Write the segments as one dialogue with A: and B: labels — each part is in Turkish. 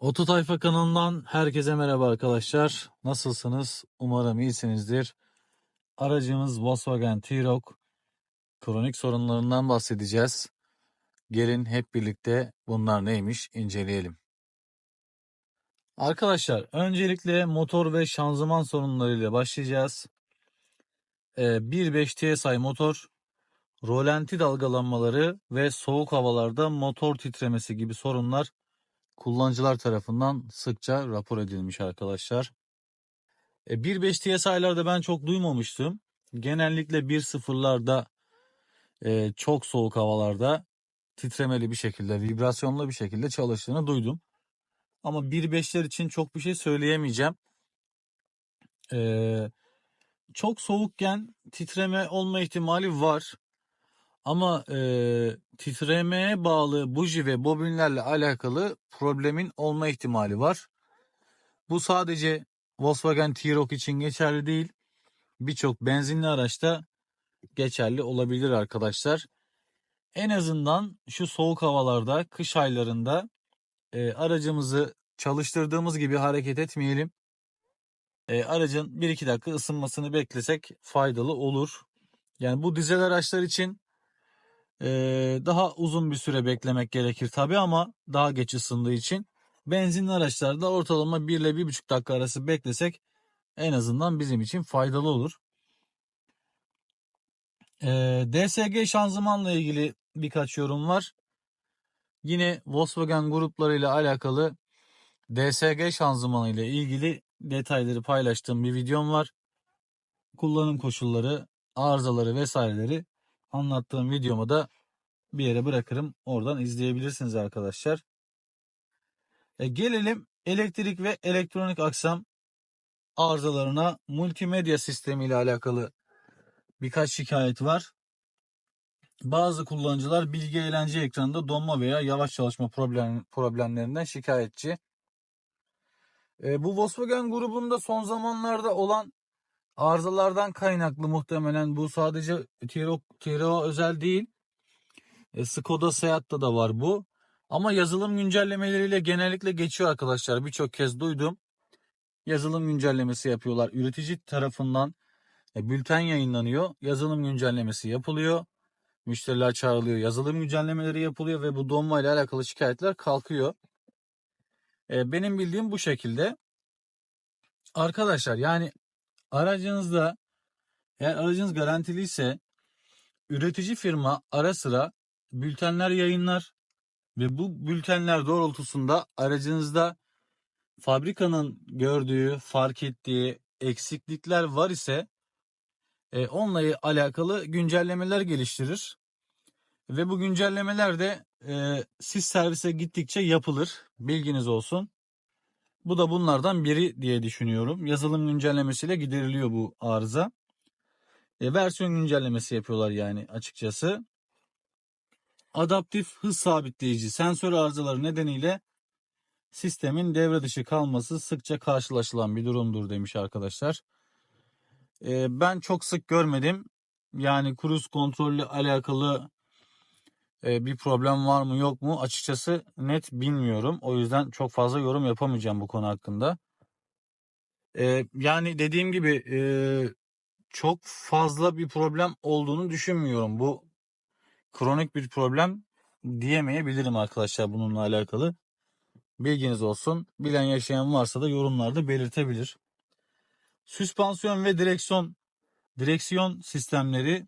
A: Oto Tayfa kanalından herkese merhaba arkadaşlar. Nasılsınız? Umarım iyisinizdir. Aracımız Volkswagen T-Roc. Kronik sorunlarından bahsedeceğiz. Gelin hep birlikte bunlar neymiş inceleyelim. Arkadaşlar öncelikle motor ve şanzıman sorunlarıyla başlayacağız. Ee, 1.5 TSI motor, rolanti dalgalanmaları ve soğuk havalarda motor titremesi gibi sorunlar kullanıcılar tarafından sıkça rapor edilmiş arkadaşlar. E, 1.5 TSI'larda ben çok duymamıştım. Genellikle 1.0'larda e, çok soğuk havalarda titremeli bir şekilde, vibrasyonlu bir şekilde çalıştığını duydum. Ama 1.5'ler için çok bir şey söyleyemeyeceğim. E, çok soğukken titreme olma ihtimali var. Ama e, titremeye bağlı buji ve bobinlerle alakalı problemin olma ihtimali var. Bu sadece Volkswagen T-Roc için geçerli değil. Birçok benzinli araçta geçerli olabilir arkadaşlar. En azından şu soğuk havalarda, kış aylarında e, aracımızı çalıştırdığımız gibi hareket etmeyelim. E, aracın 1-2 dakika ısınmasını beklesek faydalı olur. Yani bu dizel araçlar için e, daha uzun bir süre beklemek gerekir tabi ama daha geç ısındığı için. Benzinli araçlarda ortalama 1 ile 1,5 dakika arası beklesek en azından bizim için faydalı olur. Ee, DSG şanzımanla ilgili birkaç yorum var. Yine Volkswagen gruplarıyla alakalı DSG şanzımanı ile ilgili detayları paylaştığım bir videom var. Kullanım koşulları, arızaları vesaireleri anlattığım videomu da bir yere bırakırım. Oradan izleyebilirsiniz arkadaşlar. E, gelelim elektrik ve elektronik aksam arızalarına multimedya sistemi ile alakalı birkaç şikayet var. Bazı kullanıcılar bilgi eğlence ekranında donma veya yavaş çalışma problem, problemlerinden şikayetçi. E, bu Volkswagen grubunda son zamanlarda olan arızalardan kaynaklı muhtemelen bu sadece Tiro özel değil. E, Skoda Seat'ta da var bu. Ama yazılım güncellemeleriyle genellikle geçiyor arkadaşlar. Birçok kez duydum. Yazılım güncellemesi yapıyorlar. Üretici tarafından e, bülten yayınlanıyor. Yazılım güncellemesi yapılıyor. Müşteriler çağrılıyor. Yazılım güncellemeleri yapılıyor ve bu donma ile alakalı şikayetler kalkıyor. E, benim bildiğim bu şekilde. Arkadaşlar yani aracınızda eğer aracınız garantiliyse üretici firma ara sıra bültenler yayınlar ve bu bültenler doğrultusunda aracınızda fabrikanın gördüğü, fark ettiği eksiklikler var ise e, onunla alakalı güncellemeler geliştirir. Ve bu güncellemeler de e, siz servise gittikçe yapılır. Bilginiz olsun. Bu da bunlardan biri diye düşünüyorum. Yazılım güncellemesiyle gideriliyor bu arıza. E, versiyon güncellemesi yapıyorlar yani açıkçası. Adaptif hız sabitleyici sensör arızaları nedeniyle sistemin devre dışı kalması sıkça karşılaşılan bir durumdur demiş arkadaşlar. E, ben çok sık görmedim. Yani cruise kontrolle alakalı bir problem var mı yok mu açıkçası net bilmiyorum. O yüzden çok fazla yorum yapamayacağım bu konu hakkında. Yani dediğim gibi çok fazla bir problem olduğunu düşünmüyorum. Bu kronik bir problem diyemeyebilirim arkadaşlar bununla alakalı. Bilginiz olsun. Bilen yaşayan varsa da yorumlarda belirtebilir. Süspansiyon ve direksiyon direksiyon sistemleri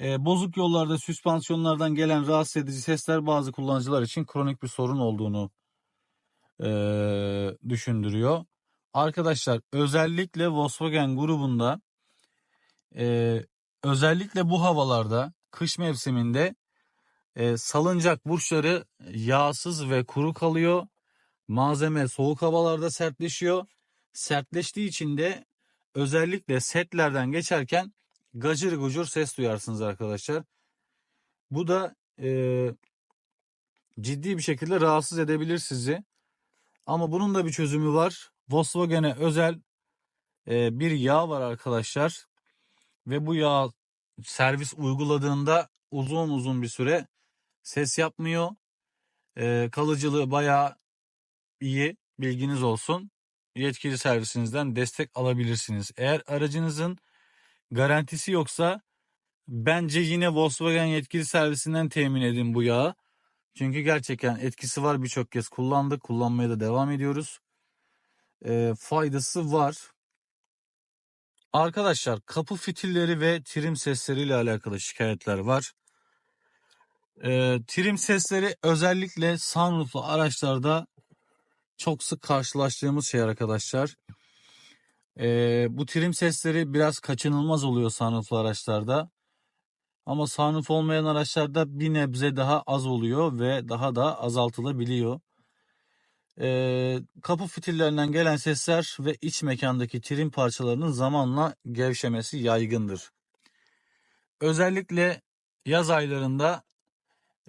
A: e, bozuk yollarda süspansiyonlardan gelen rahatsız edici sesler bazı kullanıcılar için kronik bir sorun olduğunu e, düşündürüyor. Arkadaşlar özellikle Volkswagen grubunda e, özellikle bu havalarda kış mevsiminde e, salıncak burçları yağsız ve kuru kalıyor. Malzeme soğuk havalarda sertleşiyor. Sertleştiği için de özellikle setlerden geçerken gacır gucur ses duyarsınız arkadaşlar. Bu da e, ciddi bir şekilde rahatsız edebilir sizi. Ama bunun da bir çözümü var. Volkswagen'e özel e, bir yağ var arkadaşlar. Ve bu yağ servis uyguladığında uzun uzun bir süre ses yapmıyor. E, kalıcılığı bayağı iyi. Bilginiz olsun. Yetkili servisinizden destek alabilirsiniz. Eğer aracınızın garantisi yoksa bence yine Volkswagen yetkili servisinden temin edin bu yağı. Çünkü gerçekten etkisi var birçok kez kullandık. Kullanmaya da devam ediyoruz. E, faydası var. Arkadaşlar kapı fitilleri ve trim sesleriyle alakalı şikayetler var. E, trim sesleri özellikle sunrooflu araçlarda çok sık karşılaştığımız şey arkadaşlar. E, bu trim sesleri biraz kaçınılmaz oluyor sunrooflu araçlarda. Ama sunroof olmayan araçlarda bir nebze daha az oluyor ve daha da azaltılabiliyor. Ee, kapı fitillerinden gelen sesler ve iç mekandaki trim parçalarının zamanla gevşemesi yaygındır. Özellikle yaz aylarında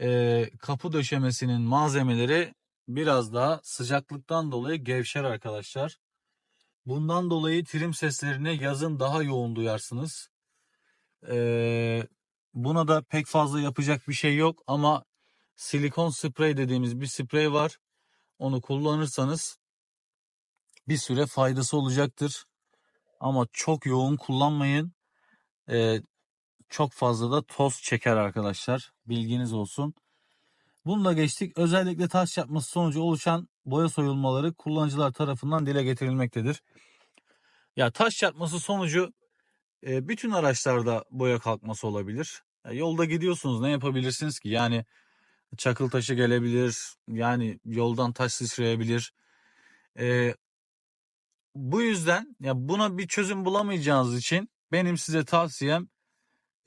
A: e, kapı döşemesinin malzemeleri biraz daha sıcaklıktan dolayı gevşer arkadaşlar. Bundan dolayı trim seslerini yazın daha yoğun duyarsınız. Ee, buna da pek fazla yapacak bir şey yok ama silikon sprey dediğimiz bir sprey var. Onu kullanırsanız bir süre faydası olacaktır. Ama çok yoğun kullanmayın. Ee, çok fazla da toz çeker arkadaşlar. Bilginiz olsun. Bunu da geçtik. Özellikle taş yapması sonucu oluşan boya soyulmaları kullanıcılar tarafından dile getirilmektedir. Ya taş yapması sonucu e, bütün araçlarda boya kalkması olabilir. Ya yolda gidiyorsunuz ne yapabilirsiniz ki? Yani çakıl taşı gelebilir. Yani yoldan taş sıçrayabilir. E, bu yüzden ya buna bir çözüm bulamayacağınız için benim size tavsiyem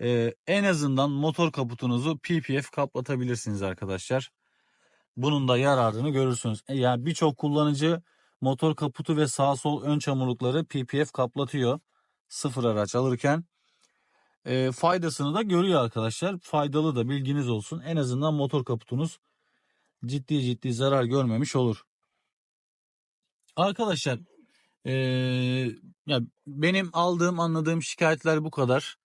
A: e, en azından motor kaputunuzu PPF kaplatabilirsiniz arkadaşlar. Bunun da yararını görürsünüz. E, yani birçok kullanıcı motor kaputu ve sağ sol ön çamurlukları PPF kaplatıyor. Sıfır araç alırken e, faydasını da görüyor arkadaşlar. Faydalı da bilginiz olsun. En azından motor kaputunuz ciddi ciddi zarar görmemiş olur. Arkadaşlar e, ya benim aldığım anladığım şikayetler bu kadar.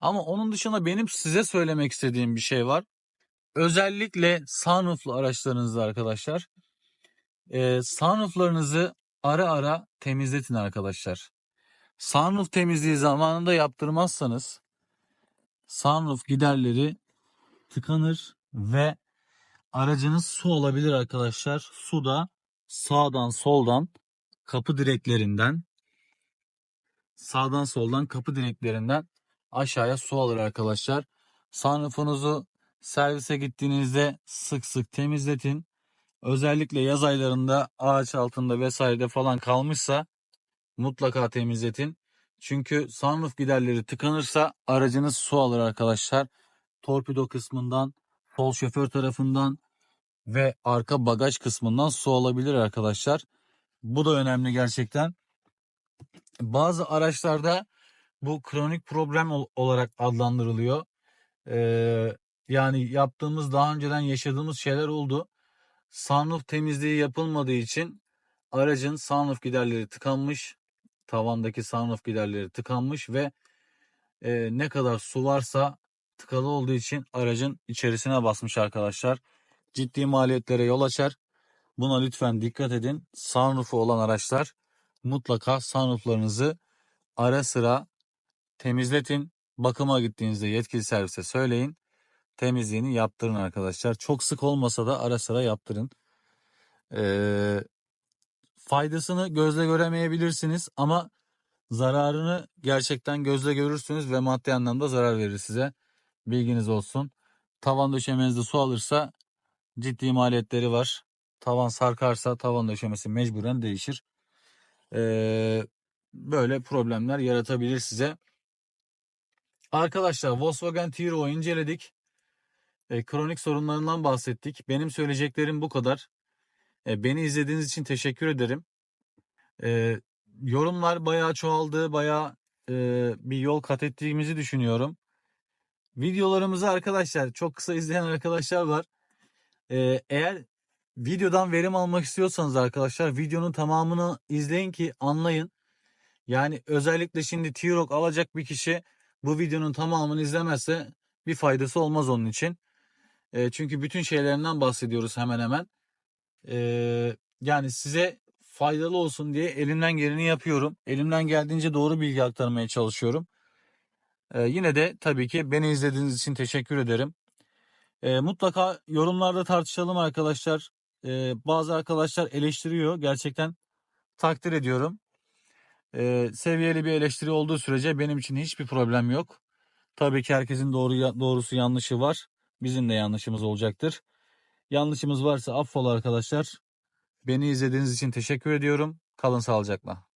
A: Ama onun dışında benim size söylemek istediğim bir şey var. Özellikle sunrooflu araçlarınızda arkadaşlar. E, sunrooflarınızı ara ara temizletin arkadaşlar. Sunroof temizliği zamanında yaptırmazsanız sunroof giderleri tıkanır ve aracınız su olabilir arkadaşlar. Su da sağdan soldan kapı direklerinden sağdan soldan kapı direklerinden aşağıya su alır arkadaşlar. Sunroofunuzu servise gittiğinizde sık sık temizletin. Özellikle yaz aylarında ağaç altında vesairede falan kalmışsa mutlaka temizletin. Çünkü sunroof giderleri tıkanırsa aracınız su alır arkadaşlar. Torpido kısmından, sol şoför tarafından ve arka bagaj kısmından su alabilir arkadaşlar. Bu da önemli gerçekten. Bazı araçlarda bu kronik problem olarak adlandırılıyor. Ee, yani yaptığımız daha önceden yaşadığımız şeyler oldu. Sunroof temizliği yapılmadığı için aracın sunroof giderleri tıkanmış. Tavandaki sunroof giderleri tıkanmış ve e, ne kadar su varsa tıkalı olduğu için aracın içerisine basmış arkadaşlar. Ciddi maliyetlere yol açar. Buna lütfen dikkat edin. Sunroof'u olan araçlar mutlaka sunrooflarınızı ara sıra temizletin. Bakıma gittiğinizde yetkili servise söyleyin. Temizliğini yaptırın arkadaşlar. Çok sık olmasa da ara sıra yaptırın. Ee, faydasını gözle göremeyebilirsiniz ama zararını gerçekten gözle görürsünüz ve maddi anlamda zarar verir size. Bilginiz olsun. Tavan döşemenizde su alırsa ciddi maliyetleri var. Tavan sarkarsa tavan döşemesi mecburen değişir. Ee, böyle problemler yaratabilir size. Arkadaşlar Volkswagen Tiro'yu inceledik. E, kronik sorunlarından bahsettik. Benim söyleyeceklerim bu kadar. E, beni izlediğiniz için teşekkür ederim. E, yorumlar bayağı çoğaldı. Bayağı e, bir yol kat ettiğimizi düşünüyorum. Videolarımızı arkadaşlar çok kısa izleyen arkadaşlar var. E, eğer videodan verim almak istiyorsanız arkadaşlar videonun tamamını izleyin ki anlayın. Yani özellikle şimdi T-Rock alacak bir kişi bu videonun tamamını izlemezse bir faydası olmaz onun için. E, çünkü bütün şeylerinden bahsediyoruz hemen hemen. E, Yani size faydalı olsun diye elimden geleni yapıyorum. Elimden geldiğince doğru bilgi aktarmaya çalışıyorum. Ee, yine de tabii ki beni izlediğiniz için teşekkür ederim. Ee, mutlaka yorumlarda tartışalım arkadaşlar. Ee, bazı arkadaşlar eleştiriyor. Gerçekten takdir ediyorum. Ee, seviyeli bir eleştiri olduğu sürece benim için hiçbir problem yok. Tabii ki herkesin doğru doğrusu yanlışı var. Bizim de yanlışımız olacaktır. Yanlışımız varsa affola arkadaşlar. Beni izlediğiniz için teşekkür ediyorum. Kalın sağlıcakla.